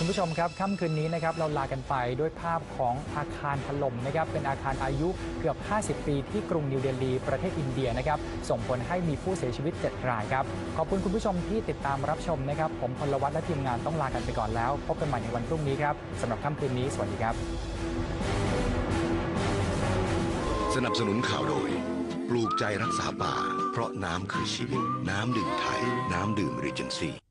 คุณผู้ชมครับค่ำคืนนี้นะครับเราลากันไปด้วยภาพของอาคารถล่มนะครับเป็นอาคารอายุเกือบ 50 ปีที่กรุงนิวเดลี ประเทศอินเดียนะครับส่งผลให้มีผู้เสียชีวิต 7 รายครับขอบคุณคุณผู้ชมที่ติดตามรับชมนะครับผมพลวัตและทีมงานต้องลากันไปก่อนแล้ว พบกันใหม่ในวันพรุ่งนี้ครับสำหรับค่ำคืนนี้สวัสดีครับ สนับสนุนข่าวโดย ปลูกใจรักษาป่า เพราะน้ำคือชีวิต น้ำดื่มไทย น้ำดื่มรีเจนซี่